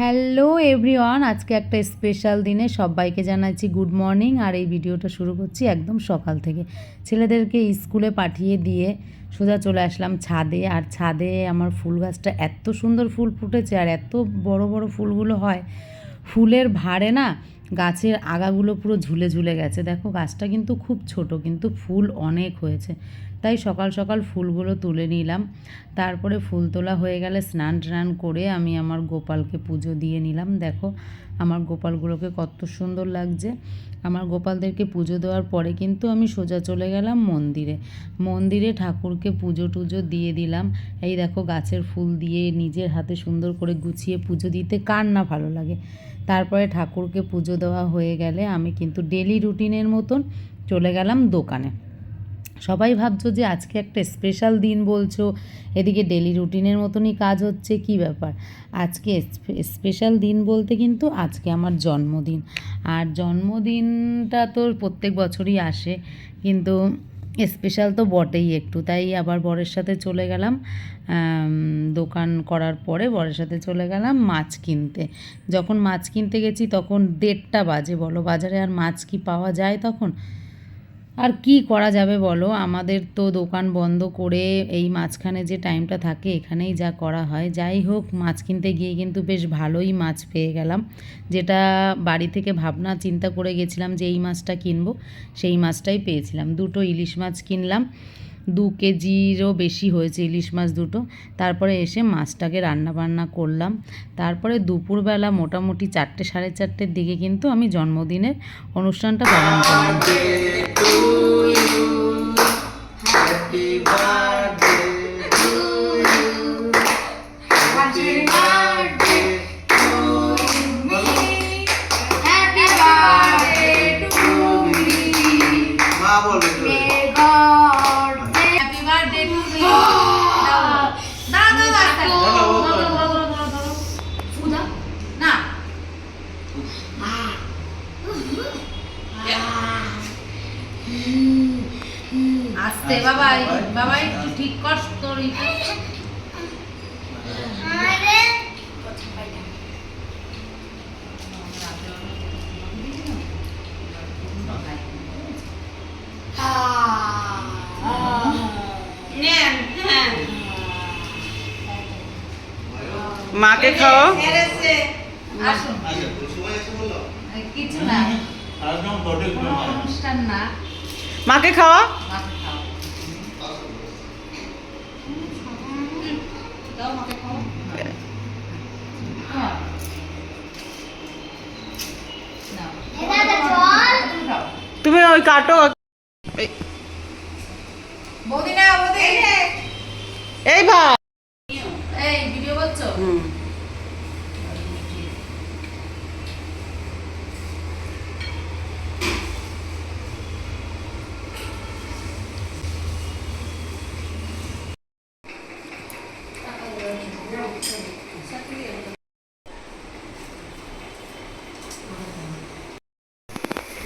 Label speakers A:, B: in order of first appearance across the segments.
A: Hello everyone, আজকে একটা special দিনে সবাইকে জানাচ্ছি গুড মর্নিং আর এই ভিডিওটা শুরু করছি একদম সকাল থেকে। ছেলেদেরকে স্কুলে পাঠিয়ে দিয়ে সোজা চলে আসলাম ছাদে, আর ছাদে আমার ফুল গাছটা এত সুন্দর ফুল ফুটেছে, আর এত বড় বড় ফুলগুলো হয়, ফুলের ভারে না গাছের আগাগুলো পুরো ঝুলে ঝুলে গেছে। দেখো গাছটা কিন্তু খুব ছোট, কিন্তু ফুল অনেক হয়েছে। তাই সকাল সকাল ফুলগুলো তুলে নিলাম। তারপরে ফুল তোলা হয়ে গেলে স্নান টান করে আমি আমার গোপালকে পুজো দিয়ে নিলাম। দেখো আমার গোপালগুলোকে কত সুন্দর লাগছে। আমার গোপালদেরকে পুজো দেওয়ার পরে কিন্তু আমি সোজা চলে গেলাম মন্দিরে। মন্দিরে ঠাকুরকে পুজো টুজো দিয়ে দিলাম। এই দেখো গাছের ফুল দিয়ে নিজের হাতে সুন্দর করে গুছিয়ে পুজো দিতে কার না ভালো লাগে। তারপরে ঠাকুরকে পুজো দেওয়া হয়ে গেলে আমি কিন্তু ডেলি রুটিনের মতন চলে গেলাম দোকানে। সবাই ভাবছ যে আজকে একটা স্পেশাল দিন বলছো, এদিকে ডেলি রুটিনের মতনই কাজ হচ্ছে, কি ব্যাপার? আজকে স্পেশাল দিন বলতে কিন্তু আজকে আমার জন্মদিন। আর জন্মদিনটা তো প্রত্যেক বছরই আসে, কিন্তু স্পেশাল তো বটেই একটু, তাই আবার বরের সাথে চলে গেলাম। দোকান করার পরে বরের সাথে চলে গেলাম মাছ কিনতে। যখন মাছ কিনতে গেছি তখন দেড়টা বাজে, বলো বাজারে আর মাছ কি পাওয়া যায় তখন? আর কি করা যাবে বলো? আমাদের তো দোকান বন্ধ করে এই মাঝখানে যে টাইমটা থাকে, এখানেই যা করা হয়। যাই হোক, মাছ কিনতে গিয়ে কিন্তু বেশ ভালোই মাছ পেয়ে গেলাম। যেটা বাড়ি থেকে ভাবনা, চিন্তা করে গেছিলাম যে এই মাছটা কিনবো, সেই মাছটাই পেয়েছিলাম। দুটো ইলিশ মাছ কিনলাম। দু কেজিরও বেশি হয়েছে ইলিশ মাছ দুটো। তারপরে এসে মাছটাকে রান্না বান্না করলাম। তারপরে দুপুরবেলা মোটামুটি চারটে, সাড়ে চারটের দিকে কিন্তু আমি জন্মদিনের অনুষ্ঠানটা পালন করলাম।
B: আস্তে বাবাই বাবাই একটু ঠিক কর তোর হ্যাঁ।
C: মাকে খাও।
D: আচ্ছা?
B: কিছু না অনুষ্ঠান না।
C: মাকে খাওয়া?
B: মাকে খাও দাও মাকে খাও খাও। নাও। তুমি
C: ওই কাটো। এই- ভাই।
B: এই ভিডিও করছ?
C: হুম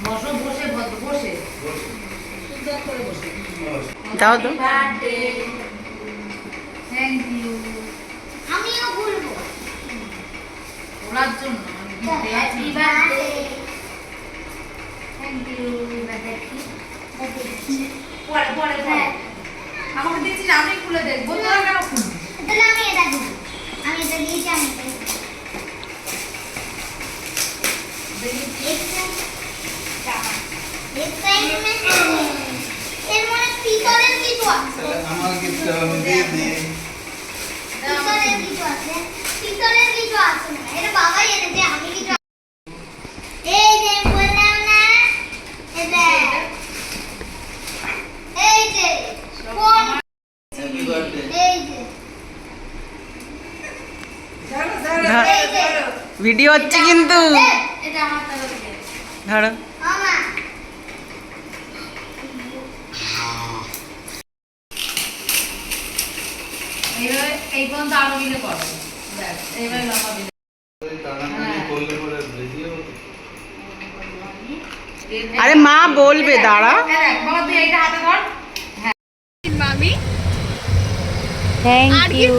B: বসো বসে ভদ্র বসে সুন্দর করে বসে
C: দাও তো
B: বার্থডে থ্যাংক ইউ
E: আমিও বলব
B: ওনার জন্য আমি gift
E: হ্যাপি
B: দিয়েছি।
E: বার্থডে
B: থ্যাংক ইউ
E: দেখি
B: পরে পরে দাও তো। আমি খুলে কেন খুলবি
E: এটা দিই আমি এর পিতলের কিছু আছে।
D: আমার দিয়ে
E: পিতলের কিছু আছে। পিতলের কিছু আছে না এটা বাবাই এনেছে আমি কিছু এই যে বললাম না এটা এই যে কোন এই যে।
C: ধর-
E: এই যে।
C: ভিডিও হচ্ছে কিন্তু।
E: এ,
B: এটা আমার তরফ থেকে
C: ধরো।
B: এইভাবে এই পর্যন্ত আরও করো। ব্যাস এইভাবে লম্বা
C: মা বলবে দাঁড়া।
B: হ্যাঁ দেখ বাবা তুই এইটা হাতে ধর।
A: থ্যাংক ইউ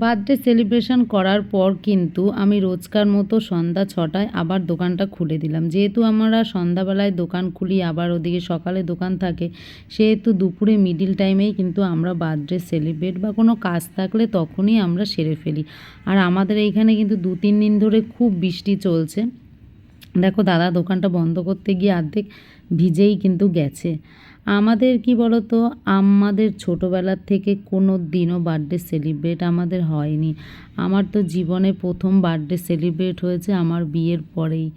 A: বার্থডে সেলিব্রেশন করার পর কিন্তু আমি রোজকার মতো সন্ধ্যা ছটায় আবার দোকানটা খুলে দিলাম। যেহেতু আমরা সন্ধ্যাবেলায় দোকান খুলি, আবার ওদিকে সকালে দোকান থাকে, সেহেতু দুপুরে মিডিল টাইমেই কিন্তু আমরা বার্থডে সেলিব্রেট বা কোনো কাজ থাকলে তখনই আমরা সেরে ফেলি। আর আমাদের এইখানে কিন্তু দু তিন দিন ধরে খুব বৃষ্টি চলছে। দেখো দাদা দোকানটা বন্ধ করতে গিয়ে অর্ধেক ভিজেই কিন্তু গেছে। আমাদের কি বলতো? আমাদের ছোটোবেলার থেকে কোনো দিনও বার্থডে সেলিব্রেট আমাদের হয়নি। আমার তো জীবনে প্রথম বার্থডে সেলিব্রেট হয়েছে আমার বিয়ের পরেই।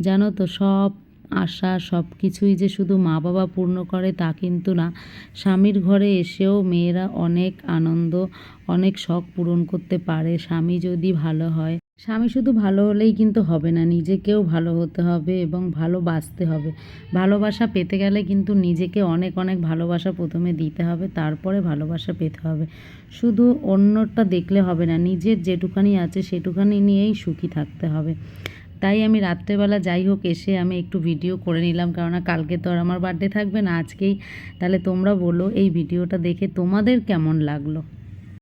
A: জানো তো, সব আশা, সব কিছুই যে শুধু মা বাবা পূর্ণ করে তা কিন্তু না। স্বামীর ঘরে এসেও মেয়েরা অনেক আনন্দ, অনেক শখ পূরণ করতে পারে। স্বামী যদি ভালো হয় স্বামী শুধু ভালো হলেই কিন্তু হবে না, নিজেকেও ভালো হতে হবে এবং ভালোবাসতে হবে। ভালোবাসা পেতে গেলে কিন্তু নিজেকে অনেক অনেক ভালোবাসা প্রথমে দিতে হবে, তারপরে ভালোবাসা পেতে হবে। শুধু অন্যটা দেখলে হবে না, নিজের যেটুখানি আছে সেটুখানি নিয়েই সুখী থাকতে হবে। তাই আমি রাত্রেবেলা যাই হোক এসে আমি একটু ভিডিও করে নিলাম, কেননা কালকে তো আর আমার বার্থডে থাকবে না, আজকেই। তাহলে তোমরা বলো এই ভিডিওটা দেখে তোমাদের কেমন লাগল?